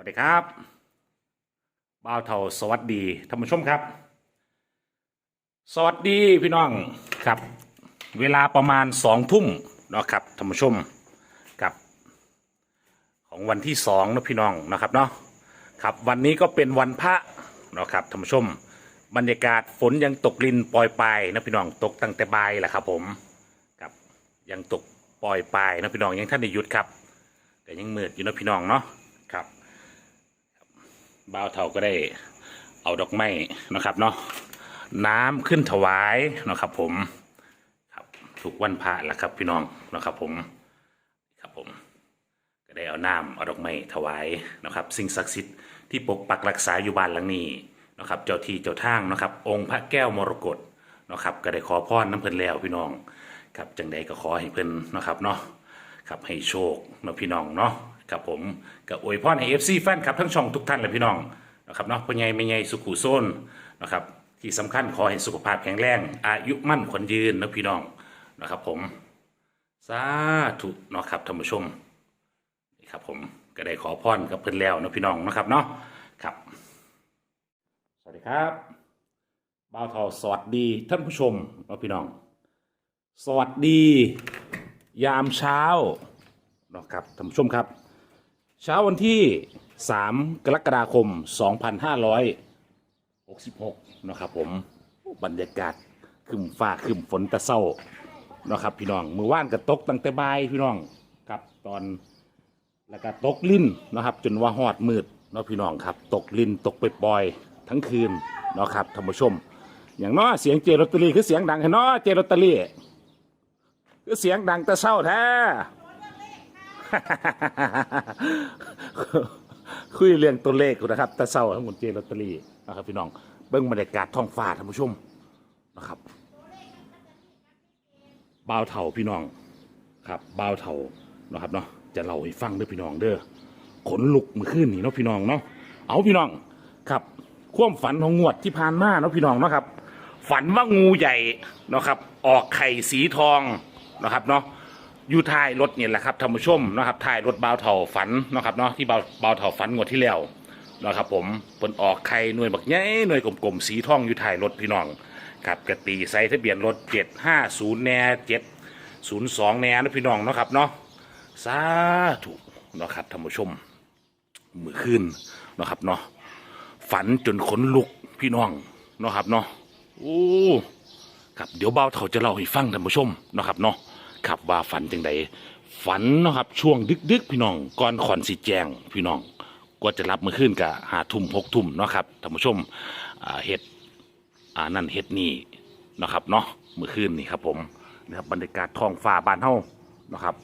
วัสดีครับบ่าวเทาสวัสดีท่านผู้ชมครับ สวัสดีพี่น้องครับ เวลาประมาณสองทุ่มเนาะครับท่านผู้ชมกับ ของวันที่สองนะพี่น้องนะครับเนาะครับวันนี้ก็เป็นวันพระเนาะครับท่านผู้ชม บรรยากาศฝนยังตกลินปล่อยปลายนะพี่น้องตกตั้งแต่บ่ายแหละครับผมครับยังตกปล่อยปลายนะพี่น้องยังท่านได้หยุดครับแต่ยังมืดอยู่นะพี่น้องเนาะครับ บ่าวเท่าก็ได้เอาดอกไม้นะครับเนาะน้ำขึ้นถวายนะครับ ผมครับทุกวันพระแหละครับพี่น้องนะครับ ผมครับผม ก็ได้เอาน้ำเอาดอกไม้ถวายนะครับ สิ่งศักดิ์สิทธิ์ที่ปกปักรักษาอยู่บ้านหลังนี้นะครับ เจ้าที่เจ้าทางนะครับ องค์พระแก้วมรกตนะครับ ก็ได้ขอพรน้ำเพิ่นแล้วพี่น้อง ครับจังใดก็ขอให้เพิ่นนะครับเนาะครับให้โชคเนาะพี่น้องเนาะ ครับผมก็อวยพรให้ FC แฟนครับทั้งช่องทุกท่านเลยพี่น้องนะครับเนาะพ่อใหญ่แม่ใหญ่สุขุโซนนะครับที่สำคัญขอให้สุขภาพแข็งแรง อายุมั่นขวัญยืนนะพี่น้องนะครับผมสาธุเนาะครับท่านผู้ชมนี่ครับผมก็ได้ขอพรกับเพื่นแล้วนะพี่น้องนะครับเนาะครับ สวัสดีครับบ่าวทอสวัสดีท่านผู้ชมนะพี่น้อง สวัสดี ยามเช้านะครับท่านผู้ชมครับ เช้าวันที่ 3 กรกฎาคม 2566 นะครับผมบรรยากาศครึมฟ้าครึมฝนแตะเศร้านะครับพี่น้องมือว่านก็ตกตั้งแต่บ่ายพี่น้องครับตอนแล้วก็ตกลิ้นนะครับ จนว่าหอดมืดเนาะพี่น้องครับ ตกลิ้นตกไปปล่อยทั้งคืนเนาะครับท่านผู้ชม อย่างน้อเสียงเจลอตเตอรี่คือเสียงดังแค่น้อเจลอตเตอรี่คือเสียงดังแต่เศร้าแท้ คุยเรื่องตัวเลขอยู่นะครับต่เศร้าทั้งหมดเจลอตเตอรี่นะครับพี่น้องเบิ้งบรรยากาศท้องฟ้าท่านผู้ชมนะครับบ่าวเถ่าพี่น้องครับบ่าวเถานะครับเนาะจะเล่าให้ฟังเด้อพี่น้องเด้อขนลุกมื่อคืนนี่เนาะพี่น้องเนาะเอาพี่น้องครับความฝันของงวดที่ผ่านมาเนาะพี่น้องเนาะครับ ฝันว่างูใหญ่เนาะครับ ออกไข่สีทองนะครับเนาะ อยู่ท้ายรถเนี่ยแหละครับท่านผู้ชมนะครับท้ายรถเบาเถาฝันนะครับเนาะที่เบาวบ่าเถาฝันงวดที่แล้วนะครับผมเพิ่นออกไข่หน่วยบักใหญ่หน่วยกลมๆสีทองอยู่ท้ายรถพี่น้องครับกตีใส่ทะเบียนรถ750แน่7ศูนย์สองแนนะพี่น้องเนาะครับเนาะสาธุเนาะครับท่านผู้ชมมือขึ้นเนาะครับเนาะฝันจนขนลุกพี่น้องเนาะครับเนาะโอ้ครับเดี๋ยวเบาเถาจะเล่าให้ฟังท่านผู้ชมเนาะครับเนาะ ครับว่าฝันจังใดฝันเนาะครับช่วงดึกๆ พี่น้องก่อนขอนสีแจงพี่น้องก็จะรับมือขึ้นกับหาทุ่มหกทุ่มเนาะครับท่านผู้ชมอ่าเฮ็ดอ่านั่นเฮ็ดนี่นะครับเนาะเมื่อคืนนี่ครับผมนะครับบรรยากาศท้องฟ้าบ้านเฮานะครับ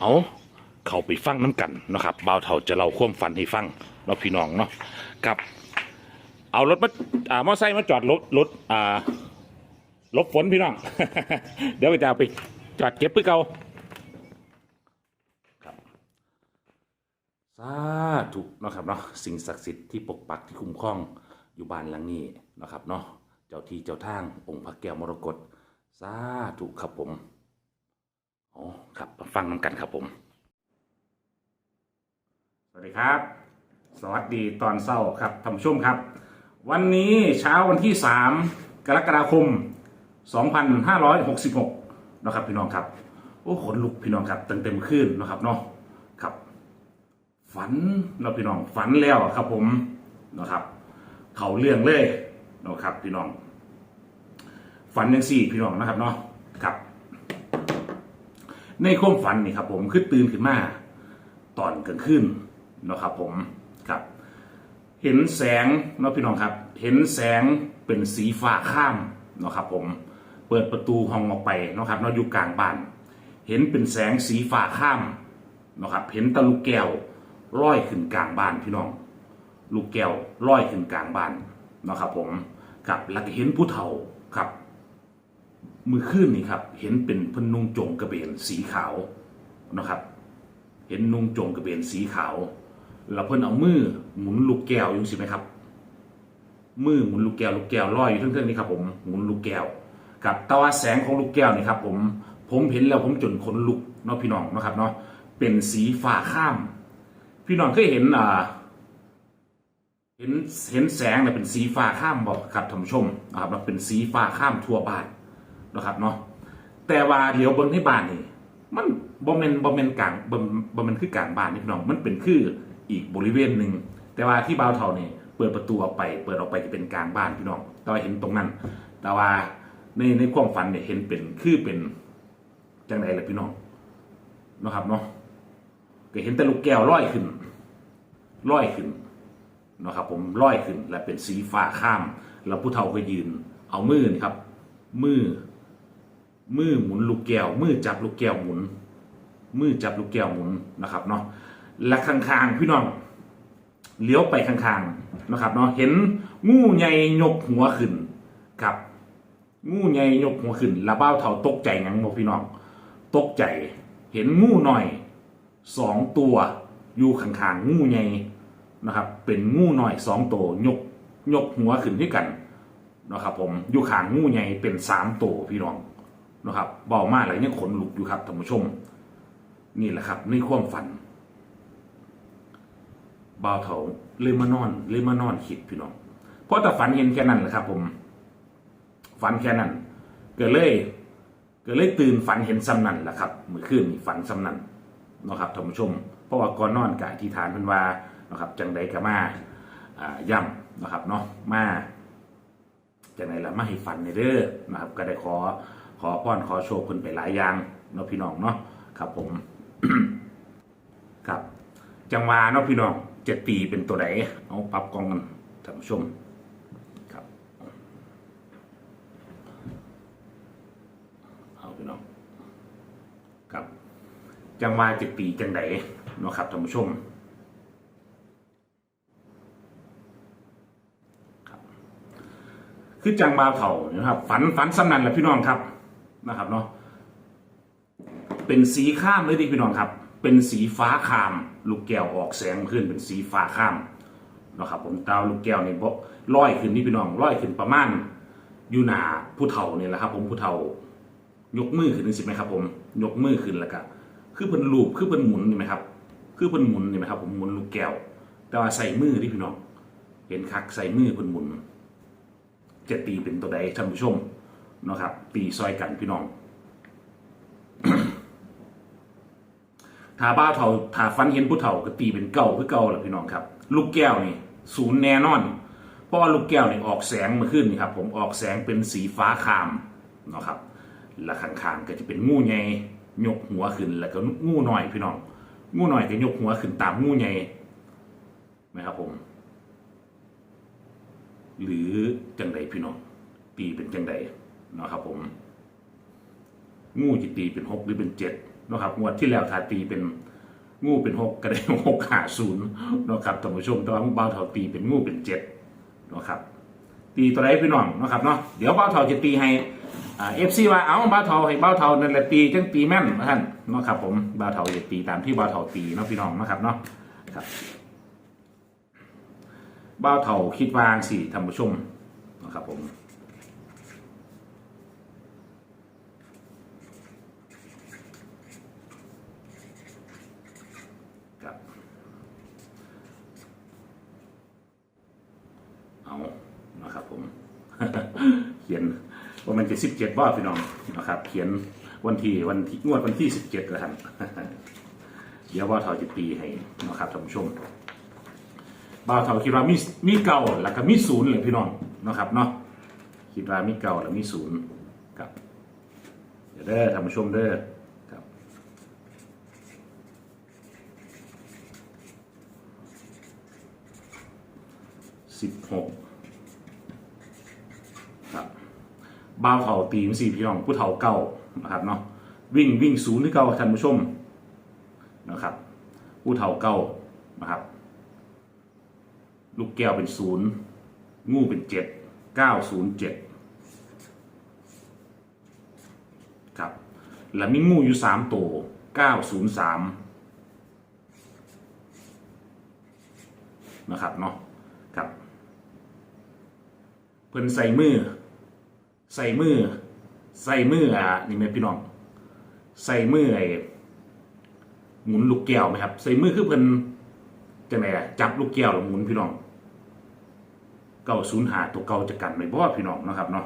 เอาเข้าไปฟังน้ำกันนะครับบ่าวเฒ่าจะเล่าความฝันให้ฟังเนาะพี่น้องเนาะกับ เอารถมาอ่ามอไซค์มาจอดรถรถอ่าลบฝนพี่น้อง เดี๋ยวก็จะเอาไป จอดเก็บเพื่อเก่าครับสาธุเนาะครับเนาะสิ่งศักดิ์สิทธิ์ที่ปกปักที่คุ้มครองอยู่บ้านหลังนี้เนาะครับเนาะเจ้าที่เจ้าทางองค์พระแก้วมรกตสาธุครับผมอ๋อครับมาฟังน้ำกันครับผม สวัสดีครับ สวัสดีตอนเช้าครับท่านผู้ชมครับ วันนี้เช้าวันที่ 3 กรกฎาคม 2566 นะครับพี่น้องครับโอ้ขนลุกพี่น้องครับเต็มเต็มขึ้นนะครับเนาะครับ ฝันเนาะพี่น้องฝันแล้วครับผมนะครับ เขาเรื่องเลยนะครับพี่น้อง ฝันยังสี่พี่น้องนะครับเนาะครับ ในความฝันนี่ครับ ผมคือตื่นขึ้นมาตอนกลางคืนนะครับผมครับเห็นแสงเนาะพี่น้องครับ เห็นแสงเป็นสีฟ้าข้ามนะครับผม เปิดประตูห้องออกไปนะครับเนาอยู่กลางบ้าน เห็นเป็นแสงสีฟ้าข้ามนะครับเห็นตะลุกแก้วลอยขึ้นกลางบ้านพี่น้อง ลูกแก้วลอยขึ้นกลางบ้านนะครับผมครับแล้วก็เห็นผู้เฒ่าครับมือขึ้นนี่ครับเห็นเป็นพนุงจงกระเบนสีขาวนะครับ เห็นนุงจงกระเบนสีขาว แล้วเพิ่นเอามือหมุนลูกแก้วอยู่สิไหมครับมือหมุนลูกแก้วลูกแก้วลอยอยู่เทั้งๆนี่ครับผมหมุนลูกแก้ว กับแตว่าแสงของลูกแก้วนี่ครับผมผมเห็นแล้วผมจนขนลุกเนาะพี่น้องนะครับเนาะเป็นสีฟ้าข้าม พี่น้องเคยเห็นอ่าเห็นเห็นแสงเนี่ยเป็นสีฟ้าข้ามบอกครับท่านผู้ชมนะครับเป็นสีฟ้าข้ามทั่วบ้านนะครับเนาะแต่ว่าเหลียวเบนให้บ้านนี่มันบ่แมนบ่แมนกลางบ่บ่แมนคือกลางบ้านนี่พี่น้องมันเป็นคืออีกบริเวณหนึ่งแต่ว่าที่บ่าวเท่านี่เปิดประตูออกไป เปิดออกไปจะเป็นกลางบ้านพี่น้องแต่ว่าเห็นตรงนั้น แต่ว่า ในในความฝันเนี่ยเห็นเป็นคือเป็นจังไรล่ะพี่น้องนะครับเนาะก็เห็นแต่ลูกแก้วลอยขึ้นลอยขึ้นนะครับผมร้อยขึ้นและเป็นสีฟ้าข้าม แล้วผู้เฒ่าก็ยืน เอามือนี่ครับ มือ มือหมุนลูกแก้ว มือจับลูกแก้วหมุน มือจับลูกแก้วหมุนนะครับเนาะและข้างๆพี่น้องเลี้ยวไปข้างๆนะครับเนาะเห็นงูใหญ่ยกหัวขึ้น งูใหญ่ยกหัวขึ้นแล้วเบ้าเฒ่าตกใจหยังบ่พี่น้องตกใจ เห็นงูหน่อยสองตัวอยู่ข้างๆงูใหญ่นะครับ เป็นงูหน่อยสองตัวยกยกหัวขึ้นด้วยกันนะครับ ผมอยู่ข้างงูใหญ่เป็นสามตัวพี่น้องนะครับเบามากเลยยังขนลุกอยู่ครับท่านผู้ชม นี่แหละครับในความฝันบ่าเถาเลยมานอนเลยมานอนคิดพี่น้องเพราะแต่ฝันเห็นแค่นั้นแหละครับ ผม ฝันแค่นั้นเกิดเลยเกิดเลยตื่นฝันเห็นซ้ำนั่นแหละครับเมื่อคืนนี่ฝันซ้ำนั่นนะครับท่านผู้ชม เพราะว่าก่อนนอนกะที่ฐานเพิ่นว่านะครับจังใดก็มาอ่าย่ำนะครับเนาะมาจังใดละมาให้ฝันในเด้อนะครับก็ได้ขอขอพรขอโชคคุณไปหลายอย่างเนาะพี่น้องเนาะครับผมครับ จังหวาเนาะพี่น้องเจะตีเป็นตัวไหนเอาปรับกองกันท่านผู้ชมครับ เอาพี่น้องครับ จังว่าจะปีจังไดเนาะครับท่านผู้ชมครับคือจังบาเถ่านะครับ ฝันฝันสำนันแหละพี่น้องครับนะครับเนาะเป็นสีข้ามเลยดิพี่น้องครับ เป็นสีฟ้าคาม ลูกแก้วออกแสงขึ้นเป็นสีฟ้าข้ามนะครับ ผมดาวลูกแก้วนี่บ่ลอยขึ้นนี่พี่น้องลอยขึ้นประมาณอยู่หนาผู้เฒ่าเนี่ยแหละครับ ผมผู้เฒ่ายกมือขึ้นนึงสิไหมครับ ผม ยกมือขึ้นแล้วก็ คือเพิ่นลูบคือเพิ่นหมุนนี่ไหมครับ คือเพิ่นหมุนนี่ไหมครับ ผมหมุนลูกแก้ว แต่ว่าใส่มือที่พี่น้อง เห็นคักใส่มือเพิ่นหมุน จะตีเป็นตัวใดท่านผู้ชมนะครับ ตีซอยกันพี่น้องถ้าบ้าเฒ่าถ้าฟันเห็นผู้เฒ่าก็ตีเป็นเก่าคือเก่าแหละพี่น้องครับ ลูกแก้วนี่ศูนย์แน่นอน เพราะว่าลูกแก้วนี่ออกแสงมาขึ้นนี่ครับ ผมออกแสงเป็นสีฟ้าคามนะครับและข้างๆก็จะเป็นงูใหญ่ ยกหัวขึ้นแล้วก็งูหน่อยพี่น้อง งูหน่อยก็ยกหัวขึ้นตามงูใหญ่นะครับผม หรือจังใดพี่น้อง ตีเป็นจังใดนะครับผม งูจะตีเป็นหกหรือเป็นเจ็ดนะครับงวดที่แล้วถ้าตีเป็นงูเป็นหกก็ได้หกหาศูนย์นะครับท่านผู้ชมแต่ว่าบ้าเท่าตีเป็นงูเป็นเจ็ดนะครับ ตีตัวไหนพี่น้องนะครับเนาะเดี๋ยวบ้าเท่าจะตีให้ เอฟซีว่าเอาบ้าเทาให้บ้าเทานั่นแหละปีจังปีแม่นนะท่านเนาะครับผมบ้าเท่าจะตีตามที่บ้าเทาตีเนาะพี่น้องเนาะครับเนาะครับบ้าเทาคิดวางสี่ท่านผู้ชมนะครับผม ครับ เอานะครับผม เขียนว่ามันจะ สิบเจ็ดว่าพี่น้องนะครับ เขียนวันที่วันที่งวดวันที่สิบเจ็ดแล้วครับเดี๋ยวว่าเท่าจะตีให้นะครับท่านผู้ชมบ่าวเท่าคิดว่ามีมีเก่าแล้วก็มีศูนย์เลยพี่น้องนะครับเนาะคิดว่ามีเก่าแล้วมีศูนย์ครับเดี๋ยวเด้อท่านผู้ชมเด้อครับสิบหกครับ บ้าวเผาตีมสี่พี่น้องผู้เฒ่าเก่านะครับเนาะวิ่งวิ่งศูนย์ที่เก่าท่านผู้ชมนะครับ ผู้เฒ่าเก่านะครับ ลูกแก้วเป็นศูนย์งูเป็นเจ็ดเก้าศูนย์เจ็ดครับแล้วมีงูอยู่สามตัวเก้าศูนย์สามนะครับเนาะครับเพิ่นใส่มือ ใส่มือ ใส่มืออะนี่ไหมพี่น้อง ใส่มือไอ้หมุนลูกแก้วไหมครับ ใส่มือคือเพิ่นจังไงอะจับลูกแก้วแล้วหมุนพี่น้องเก้าศูนย์หาตัวเก่าจะกันไม่บ่พี่น้องนะครับเนาะ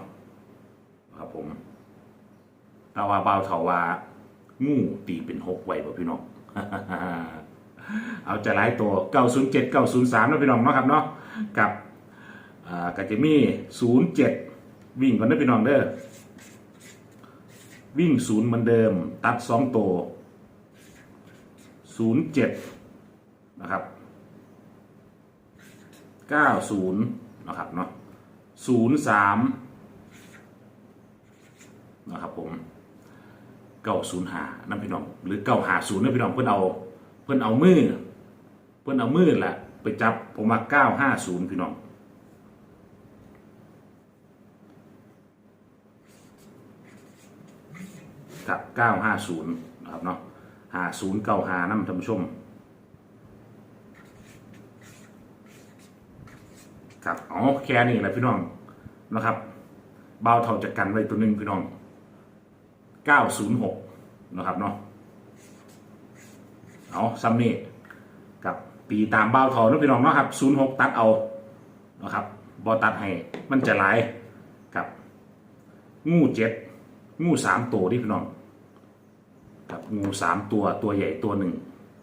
ครับผมต่ว่าเบาเถาวางูตีเป็นหกไว้บ่พี่น้องเอาจะหลายตัว 907 903นะพี่น้องเนาะครับเนาะกับอ่าก็จะมี 07 วิ่งก่อนนะพี่น้องเด้อวิ่งศูนย์เหมือนเดิม ตัด2ตัว07นย์เจ็ดนะครับ90นย์นะครับเนาะ03นย์สามนะครับผม905นั่นพี่น้องหรือ950นั่นพี่น้องเพื่อนเอาเพื่อนเอามือ เพื่อนเอามือแหละไปจับผมมา950พี่น้อง ครับ 950นะครับเนาะ50 95นั่นท่านผู้ชมครับอ๋อแค่นี้แหละพี่น้องนะครับเบาเท่าจัดกันไว้ตัวหนึ่งพี่น้อง 906 นะครับเนาะเอาซัมนี่กับตีตามเบาเท่านะพี่น้องเนาะครับ 06 ตัดเอานะครับบอตัดให้มันจะหลายกับงูเจ็ด งูสามตัวที่พี่น้องกับงูสามตัวตัวใหญ่ตัวหนึ่ง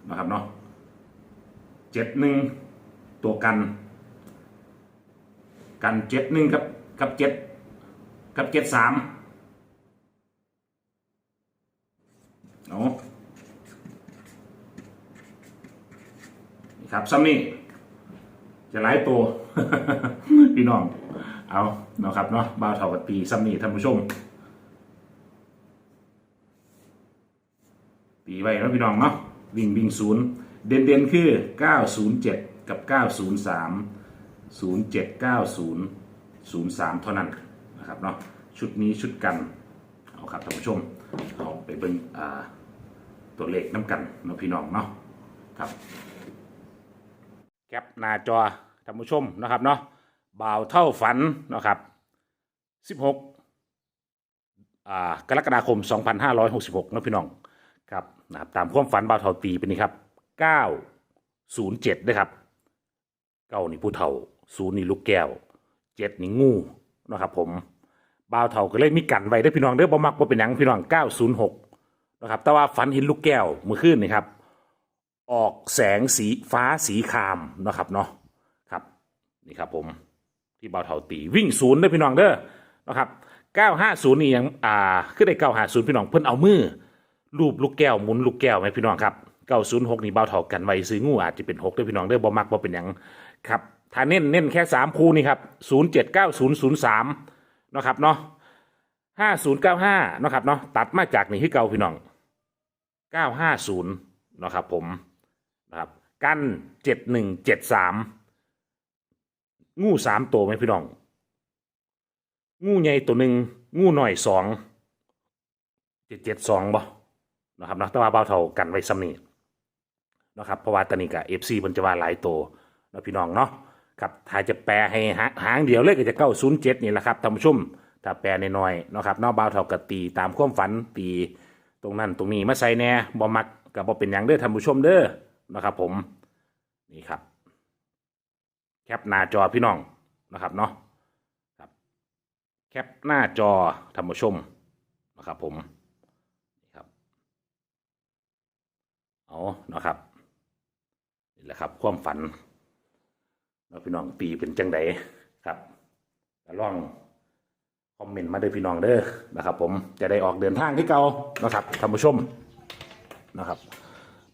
นะครับเนาะเจ็ดหนึ่งตัวกัน กันเจ็ดหนึ่งกับกับเจ็ดกับเจ็ดสามเอานี่ครับซัมนี่จะหลายตัวพี่น้อง เอาเนาะครับเนาะบ่าวเถากับตีซัมนี่ท่านผู้ชม ไว้แล้วพี่น้องเนาะวิ่งวิ่งศูนย์เด่นเด่นคือ 907 กับ 903 0790 03 เท่านั้นนะครับเนาะชุดนี้ชุดกันเอาครับท่านผู้ชมเอาไปเบิ่งตัวเลขน้ำกันเนาะพี่น้องเนาะครับแคปหน้าจอท่านผู้ชมนะครับเนาะบ่าวเท่าฝันนะครับ 16กรกฎาคม 2566นะพี่น้อง ครับนะครับตามความฝันบ่าวเท่าตีเป็นนี่ครับ907ด้วยครับเก้านี่ผู้เฒ่าศูนย์นี่ลูกแก้วเจ็ดนี่งูนะครับผมบ่าวเฒ่าก็เลยมีกันไว้ได้พี่น้องเด้อบ่มักบ่เป็นหยังพี่น้อง906นะครับแต่ว่าฝันเห็นลูกแก้วเมื่อคืนนี่ครับออกแสงสีฟ้าสีครามนะครับเนาะครับนี่ครับผมที่บ่าวเฒ่าตีวิ่งศูนย์เด้อพี่น้องเด้อนะครับ950นี่ยังอ่าคือได้950พี่น้องเพิ่นเอามือ รูปลูกแก้วหมุนลูกแก้วไหมพี่น้องครับ906นี่เบาเท่ากันไว้ซื้องูอาจจะเป็น6ด้วยพี่น้องเด้อบ่มักบ่เป็นหยังครับถ้าเน้นเน้นแค่3คู่นี่ครับ079003นาะครับเนาะ5095นาะครับเนาะตัดมาจากนี่คือเก่าพี่น้อง950นะครับผมนะครับกัน7173งูสามตัวไหมพี่น้อง งูใหญ่ตัวหนึ่งงูหน่อยสองเจ็ดเจ็ดสองบ่ นะครับเนาะแต่ว่าเบาเท่ากันไว้ซ้ำนี่นะครับเพราะว่าตอนนี้กับเอฟซีมันจะว่าหลายตัวนะพี่น้องเนาะครับถ้าจะแปลให้หางเดียวเลยก็จะเก้าศูนย์เจ็ดนี่แหละครับท่านผู้ชมถ้าแปลน้อยๆนะครับเนอกเบาเท่ากับตีตามความฝันตีตรงนั้นตรงนี้มาใส่แน่บ่มักกับบ่เป็นอย่างเด้อท่านผู้ชมเด้อนะครับ ผมนี่ครับ แคปหน้าจอพี่น้องนะครับเนาะครับ แคปหน้าจอท่านผู้ชมนะครับผมนี่ครับ เอาเนาะครับนี่แหละครับความฝันเราพี่น้องตีเป็นจังไดครับก็ลองคอมเมนต์มาเด้อพี่น้องเด้อนะครับ ผมจะได้ออกเดินทางที่เก่านะครับท่านผู้ชมนะครับ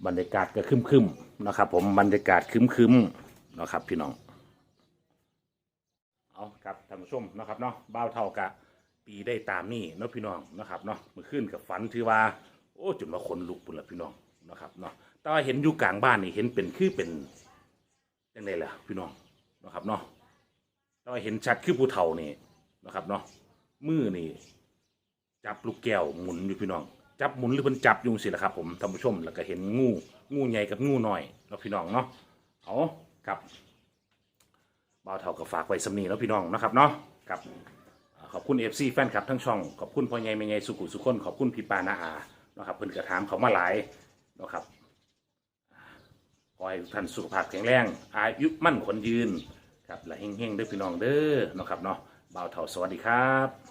บรรยากาศก็ครึมๆนะครับ ผมบรรยากาศครึมๆนะครับ พี่น้องเอาครับท่านผู้ชมนะครับเนาะบ้าวเท่ากะปีได้ตามนี่เนาะพี่น้องนะครับเนาะเมื่อคืนกับฝันที่ว่า โอ้จนมาขนลุกปุ่นละพี่น้อง นะครับเนาะแต่ว่าเห็นอยู่กลางบ้านนี่เห็นเป็นคือเป็นยังไงล่ะพี่น้องนะครับเนาะแต่ว่าเห็นชัดคือผู้เฒ่านี่นะครับเนาะมือนี่จับลูกแก้วหมุนอยู่พี่น้อง จับหมุนหรือเพิ่นจับอยุงสิละครับ ผมท่านผู้ชมแล้วก็เห็นงูงูใหญ่กับงูน้อยเนาะพี่น้องเนาะเอาครับบ่าวเท่ากับฝากไว้สำนีแล้วพี่น้องนะครับเนาะครับขอบคุณเอฟซีแฟนคลับทั้งช่อง ขอบคุณพ่อใหญ่แม่ใหญ่สุขุสุขคนขอบคุณพี่ปานาอานะครับเพิ่นกระถามเขามาหลาย นะครับขอให้ท่านสุขภาพแข็งแรง อายุมั่นขนยืนครับและเฮงๆด้วยพี่น้องเด้อเนาะครับเนาะบ่าวเถาสวัสดีครับ